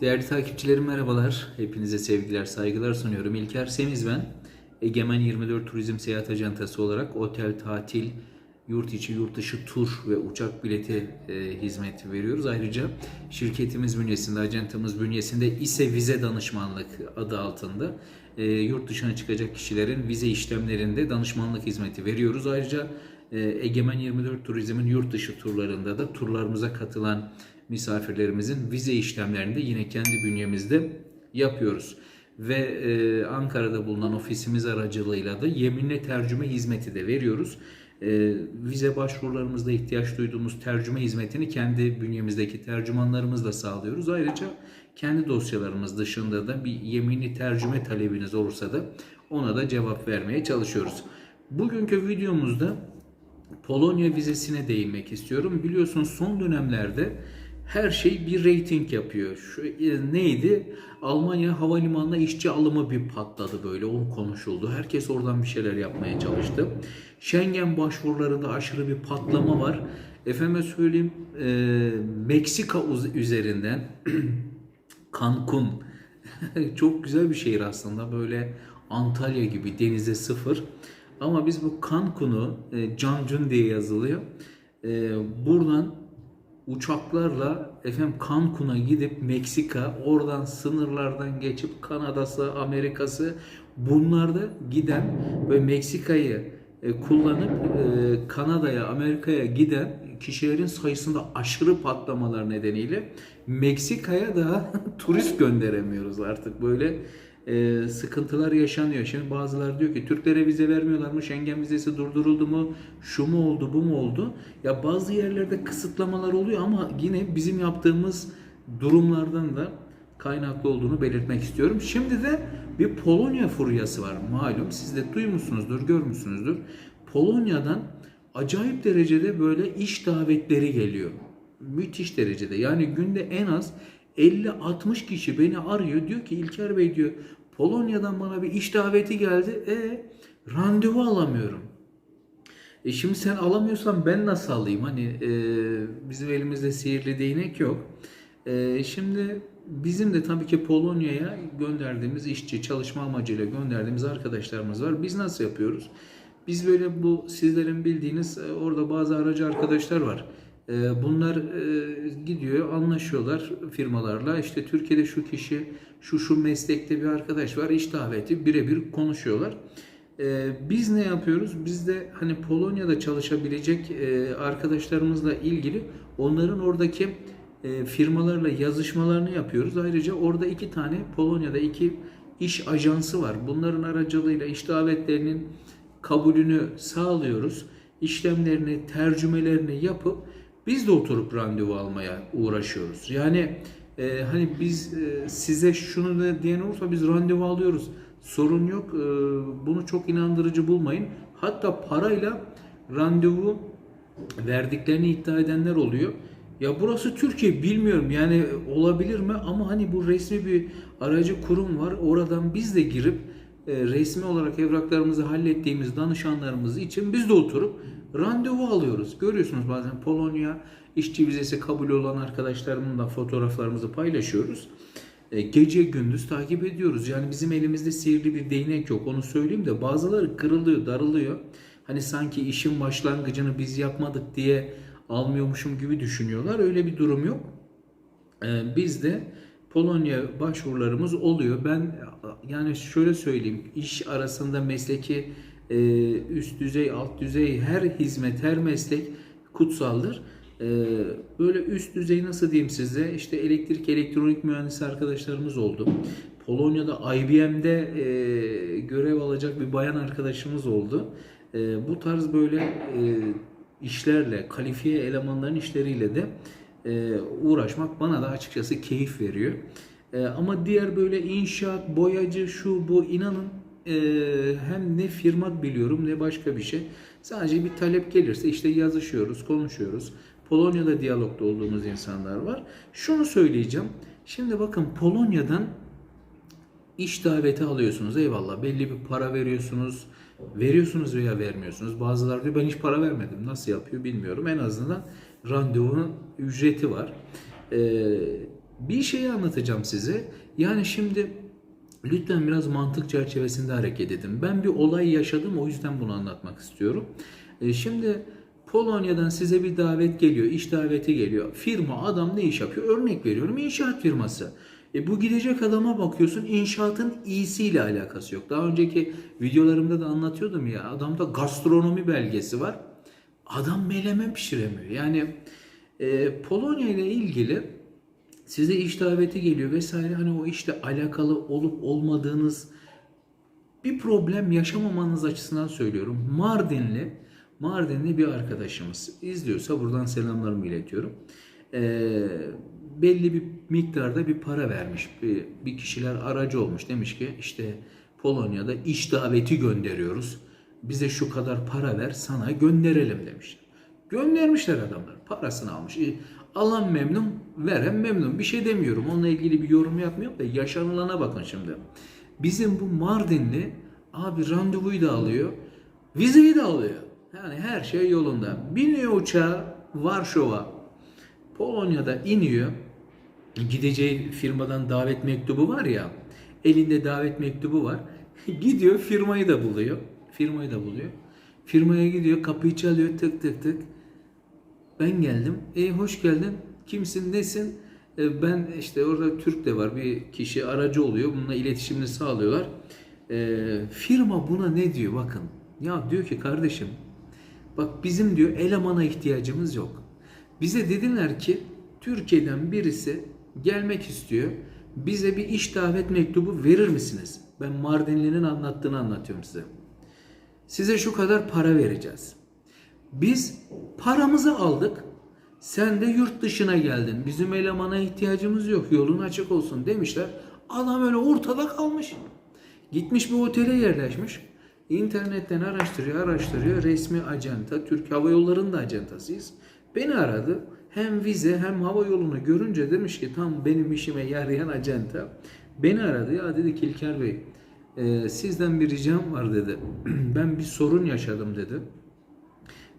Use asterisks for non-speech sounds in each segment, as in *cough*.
Değerli takipçilerim merhabalar. Hepinize sevgiler, saygılar sunuyorum. İlker Semiz ben. Egemen 24 Turizm Seyahat Acentası olarak otel, tatil, yurt içi, yurt dışı tur ve uçak bileti e, hizmeti veriyoruz. Ayrıca şirketimiz bünyesinde, acentamız bünyesinde ise vize danışmanlık adı altında e, yurt dışına çıkacak kişilerin vize işlemlerinde danışmanlık hizmeti veriyoruz. Ayrıca e, Egemen 24 Turizm'in yurt dışı turlarında da turlarımıza katılan misafirlerimizin vize işlemlerini de yine kendi bünyemizde yapıyoruz. Ve e, Ankara'da bulunan ofisimiz aracılığıyla da yeminle tercüme hizmeti de veriyoruz. E, vize başvurularımızda ihtiyaç duyduğumuz tercüme hizmetini kendi bünyemizdeki tercümanlarımızla sağlıyoruz. Ayrıca kendi dosyalarımız dışında da bir yeminli tercüme talebiniz olursa da ona da cevap vermeye çalışıyoruz. Bugünkü videomuzda Polonya vizesine değinmek istiyorum. Biliyorsunuz son dönemlerde her şey bir reyting yapıyor. Şu, e, neydi? Almanya havalimanına işçi alımı bir patladı böyle. O konuşuldu. Herkes oradan bir şeyler yapmaya çalıştı. Schengen başvurularında aşırı bir patlama var. Efendime söyleyeyim e, Meksika üzerinden *clears throat* Cancun *laughs* çok güzel bir şehir aslında. Böyle Antalya gibi denize sıfır. Ama biz bu Cancun'u e, Cancun diye yazılıyor. E, buradan uçaklarla efendim Cancun'a gidip Meksika, oradan sınırlardan geçip Kanada'sı, Amerika'sı bunlarda giden ve Meksika'yı e, kullanıp e, Kanada'ya, Amerika'ya giden kişilerin sayısında aşırı patlamalar nedeniyle Meksika'ya da *laughs* turist gönderemiyoruz artık. Böyle e, sıkıntılar yaşanıyor. Şimdi bazıları diyor ki Türklere vize vermiyorlar mı? Schengen vizesi durduruldu mu? Şu mu oldu, bu mu oldu? Ya bazı yerlerde kısıtlamalar oluyor ama yine bizim yaptığımız durumlardan da kaynaklı olduğunu belirtmek istiyorum. Şimdi de bir Polonya furyası var malum. Siz de duymuşsunuzdur, görmüşsünüzdür. Polonya'dan acayip derecede böyle iş davetleri geliyor. Müthiş derecede. Yani günde en az 50-60 kişi beni arıyor. Diyor ki İlker Bey diyor Polonya'dan bana bir iş daveti geldi. E randevu alamıyorum. E şimdi sen alamıyorsan ben nasıl alayım? Hani e, bizim elimizde sihirli değnek yok. E, şimdi bizim de tabii ki Polonya'ya gönderdiğimiz işçi, çalışma amacıyla gönderdiğimiz arkadaşlarımız var. Biz nasıl yapıyoruz? Biz böyle bu sizlerin bildiğiniz e, orada bazı aracı arkadaşlar var. E, Bunlar e, gidiyor anlaşıyorlar firmalarla. İşte Türkiye'de şu kişi, şu şu meslekte bir arkadaş var. iş daveti birebir konuşuyorlar. Ee, biz ne yapıyoruz? Biz de hani Polonya'da çalışabilecek e, arkadaşlarımızla ilgili onların oradaki e, firmalarla yazışmalarını yapıyoruz. Ayrıca orada iki tane Polonya'da iki iş ajansı var. Bunların aracılığıyla iş davetlerinin kabulünü sağlıyoruz. İşlemlerini, tercümelerini yapıp biz de oturup randevu almaya uğraşıyoruz. Yani e, hani biz e, size şunu da diyen olursa biz randevu alıyoruz. Sorun yok. E, bunu çok inandırıcı bulmayın. Hatta parayla randevu verdiklerini iddia edenler oluyor. Ya burası Türkiye bilmiyorum yani olabilir mi ama hani bu resmi bir aracı kurum var. Oradan biz de girip resmi olarak evraklarımızı hallettiğimiz danışanlarımız için biz de oturup randevu alıyoruz. Görüyorsunuz bazen Polonya işçi vizesi kabul olan arkadaşlarımın da fotoğraflarımızı paylaşıyoruz. E, gece gündüz takip ediyoruz. Yani bizim elimizde sihirli bir değnek yok. Onu söyleyeyim de bazıları kırılıyor, darılıyor. Hani sanki işin başlangıcını biz yapmadık diye almıyormuşum gibi düşünüyorlar. Öyle bir durum yok. E, bizde Polonya başvurularımız oluyor. Ben yani şöyle söyleyeyim. iş arasında mesleki e, üst düzey, alt düzey her hizmet, her meslek kutsaldır. E, böyle üst düzey nasıl diyeyim size? İşte elektrik, elektronik mühendisi arkadaşlarımız oldu. Polonya'da IBM'de e, görev alacak bir bayan arkadaşımız oldu. Bu tarz böyle işlerle, kalifiye elemanların işleriyle de uğraşmak bana da açıkçası keyif veriyor. E, ama diğer böyle inşaat, boyacı, şu bu inanın e, hem ne firma biliyorum ne başka bir şey. Sadece bir talep gelirse işte yazışıyoruz, konuşuyoruz. Polonya'da diyalogda olduğumuz insanlar var. Şunu söyleyeceğim. Şimdi bakın Polonya'dan iş daveti alıyorsunuz. Eyvallah belli bir para veriyorsunuz. Veriyorsunuz veya vermiyorsunuz. Bazıları diyor ben hiç para vermedim. Nasıl yapıyor bilmiyorum. En azından randevunun ücreti var. Ee, Bir şeyi anlatacağım size. Yani şimdi lütfen biraz mantık çerçevesinde hareket edin. Ben bir olay yaşadım o yüzden bunu anlatmak istiyorum. E, şimdi Polonya'dan size bir davet geliyor, iş daveti geliyor. Firma, adam ne iş yapıyor? Örnek veriyorum, inşaat firması. E bu gidecek adama bakıyorsun inşaatın iyisiyle alakası yok. Daha önceki videolarımda da anlatıyordum ya adamda gastronomi belgesi var. Adam meleme pişiremiyor. Yani e, Polonya ile ilgili size iş daveti geliyor vesaire hani o işte alakalı olup olmadığınız bir problem yaşamamanız açısından söylüyorum. Mardinli, Mardinli bir arkadaşımız izliyorsa buradan selamlarımı iletiyorum. Ee, belli bir miktarda bir para vermiş. Bir, bir kişiler aracı olmuş. Demiş ki işte Polonya'da iş daveti gönderiyoruz. Bize şu kadar para ver sana gönderelim demişler. Göndermişler adamlar. Parasını almış. E, alan memnun, veren memnun. Bir şey demiyorum. Onunla ilgili bir yorum yapmıyorum da yaşanılana bakın şimdi. Bizim bu Mardinli abi randevuyu da alıyor. Vizeyi de alıyor. Yani her şey yolunda. Biniyor uçağa Varşova. Polonya'da iniyor. Gideceği firmadan davet mektubu var ya. Elinde davet mektubu var. *laughs* Gidiyor firmayı da buluyor. Firmayı da buluyor. Firmaya gidiyor kapıyı çalıyor tık tık tık. Ben geldim. E hoş geldin. Kimsin nesin? E, ben işte orada Türk de var. Bir kişi aracı oluyor. Bununla iletişimini sağlıyorlar. E, firma buna ne diyor bakın. Ya diyor ki kardeşim bak bizim diyor elemana ihtiyacımız yok. Bize dediler ki Türkiye'den birisi gelmek istiyor. Bize bir iş davet mektubu verir misiniz? Ben Mardinli'nin anlattığını anlatıyorum size. Size şu kadar para vereceğiz. Biz paramızı aldık. Sen de yurt dışına geldin. Bizim elemana ihtiyacımız yok. Yolun açık olsun demişler. Adam öyle ortada kalmış. Gitmiş bir otele yerleşmiş. İnternetten araştırıyor, araştırıyor. Resmi acenta, Türk Hava Yolları'nın da acentasıyız. Beni aradı. Hem vize hem hava yolunu görünce demiş ki tam benim işime yarayan acenta. Beni aradı. Ya dedi ki İlker Bey e, sizden bir ricam var dedi. *clears throat* ben bir sorun yaşadım dedi.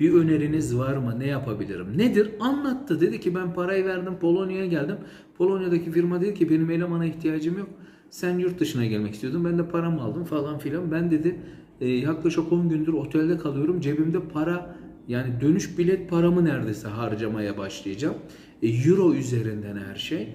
Bir öneriniz var mı? Ne yapabilirim? Nedir? Anlattı. Dedi ki ben parayı verdim Polonya'ya geldim. Polonya'daki firma dedi ki benim elemana ihtiyacım yok. Sen yurt dışına gelmek istiyordun. Ben de paramı aldım falan filan. Ben dedi e, yaklaşık 10 gündür otelde kalıyorum. Cebimde para yani dönüş bilet paramı neredeyse harcamaya başlayacağım. E, Euro üzerinden her şey.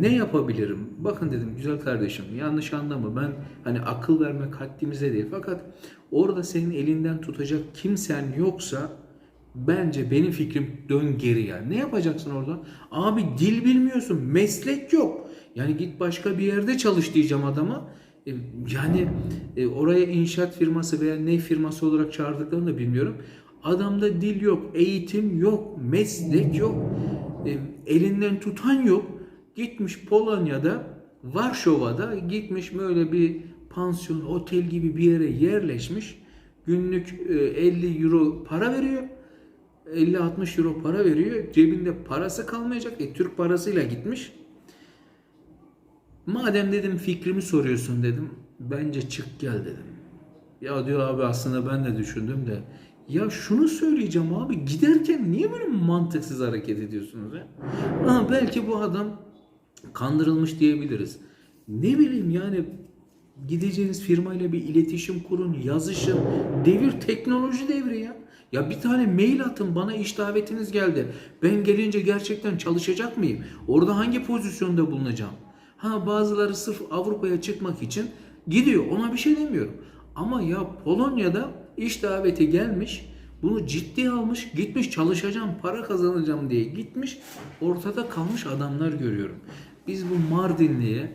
Ne yapabilirim? Bakın dedim güzel kardeşim yanlış anlama ben hani akıl vermek haddimize değil. Fakat orada senin elinden tutacak kimsen yoksa bence benim fikrim dön geri yani. Ne yapacaksın orada? Abi dil bilmiyorsun, meslek yok. Yani git başka bir yerde çalış diyeceğim adama. E, Yani e, oraya inşaat firması veya ne firması olarak çağırdıklarını da bilmiyorum. Adamda dil yok, eğitim yok, meslek yok, elinden tutan yok. Gitmiş Polonya'da, Varşova'da gitmiş böyle bir pansiyon, otel gibi bir yere yerleşmiş. Günlük e, 50 euro para veriyor. 50-60 euro para veriyor. Cebinde parası kalmayacak. E, Türk parasıyla gitmiş. Madem dedim fikrimi soruyorsun dedim. Bence çık gel dedim. Ya diyor abi aslında ben de düşündüm de. Ya şunu söyleyeceğim abi giderken niye böyle mantıksız hareket ediyorsunuz ya? Ha, belki bu adam kandırılmış diyebiliriz. Ne bileyim yani gideceğiniz firmayla bir iletişim kurun, yazışın. Devir teknoloji devri ya. Ya bir tane mail atın bana iş davetiniz geldi. Ben gelince gerçekten çalışacak mıyım? Orada hangi pozisyonda bulunacağım? Ha bazıları sırf Avrupa'ya çıkmak için gidiyor. Ona bir şey demiyorum. Ama ya Polonya'da iş daveti gelmiş. Bunu ciddi almış, gitmiş çalışacağım, para kazanacağım diye gitmiş. Ortada kalmış adamlar görüyorum. Biz bu Mardinli'ye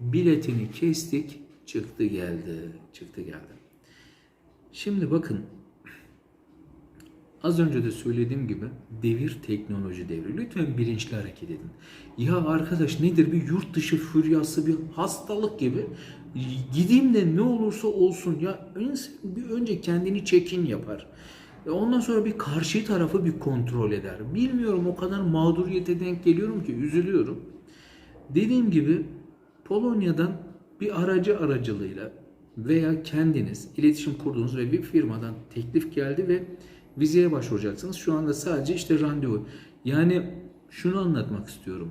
biletini kestik, çıktı geldi, çıktı geldi. Şimdi bakın Az önce de söylediğim gibi devir teknoloji devri. Lütfen bilinçli hareket edin. Ya arkadaş nedir bir yurt dışı füryası bir hastalık gibi. Gideyim de ne olursa olsun ya bir önce kendini çekin yapar. E Ondan sonra bir karşı tarafı bir kontrol eder. Bilmiyorum o kadar mağduriyete denk geliyorum ki üzülüyorum. Dediğim gibi Polonya'dan bir aracı aracılığıyla veya kendiniz iletişim kurduğunuz ve bir firmadan teklif geldi ve vizeye başvuracaksınız. Şu anda sadece işte randevu. Yani şunu anlatmak istiyorum.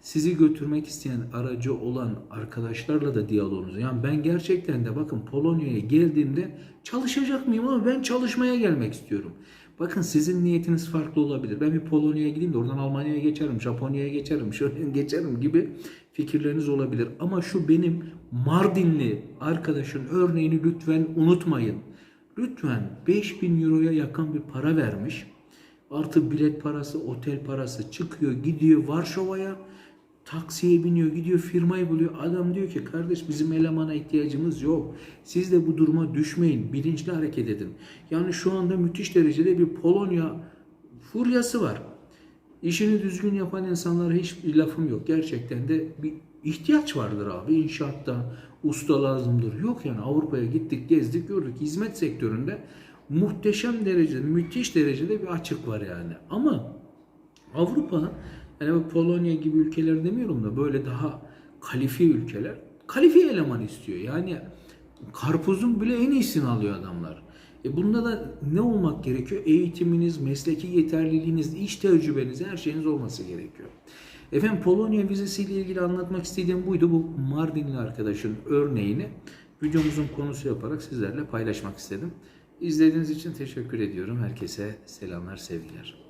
sizi götürmek isteyen aracı olan arkadaşlarla da diyaloğunuzu. Yani ben gerçekten de bakın Polonya'ya geldiğimde çalışacak mıyım ama ben çalışmaya gelmek istiyorum. Bakın sizin niyetiniz farklı olabilir. Ben bir Polonya'ya gideyim de oradan Almanya'ya geçerim, Japonya'ya geçerim, *laughs* şöyle geçerim gibi fikirleriniz olabilir. Ama şu benim Mardinli arkadaşın örneğini lütfen unutmayın. Lütfen 5000 euroya yakın bir para vermiş. Artı bilet parası, otel parası çıkıyor, gidiyor Varşova'ya. Taksiye biniyor, gidiyor firmayı buluyor. Adam diyor ki kardeş bizim elemana ihtiyacımız yok. Siz de bu duruma düşmeyin. Bilinçli hareket edin. Yani şu anda müthiş derecede bir Polonya furyası var. İşini düzgün yapan insanlara hiç lafım yok. Gerçekten de bir ihtiyaç vardır abi. İnşaatta usta lazımdır. Yok yani Avrupa'ya gittik, gezdik, gördük. Hizmet sektöründe muhteşem derecede, müthiş derecede bir açık var yani. Ama Avrupa yani Polonya gibi ülkeler demiyorum da böyle daha kalifiye ülkeler kalifiye eleman istiyor. Yani karpuzun bile en iyisini alıyor adamlar. E bunda da ne olmak gerekiyor? Eğitiminiz, mesleki yeterliliğiniz, iş tecrübeniz, her şeyiniz olması gerekiyor. Efendim Polonya vizesiyle ilgili anlatmak istediğim buydu. Bu Mardinli arkadaşın örneğini videomuzun konusu yaparak sizlerle paylaşmak istedim. İzlediğiniz için teşekkür ediyorum. Herkese selamlar, sevgiler.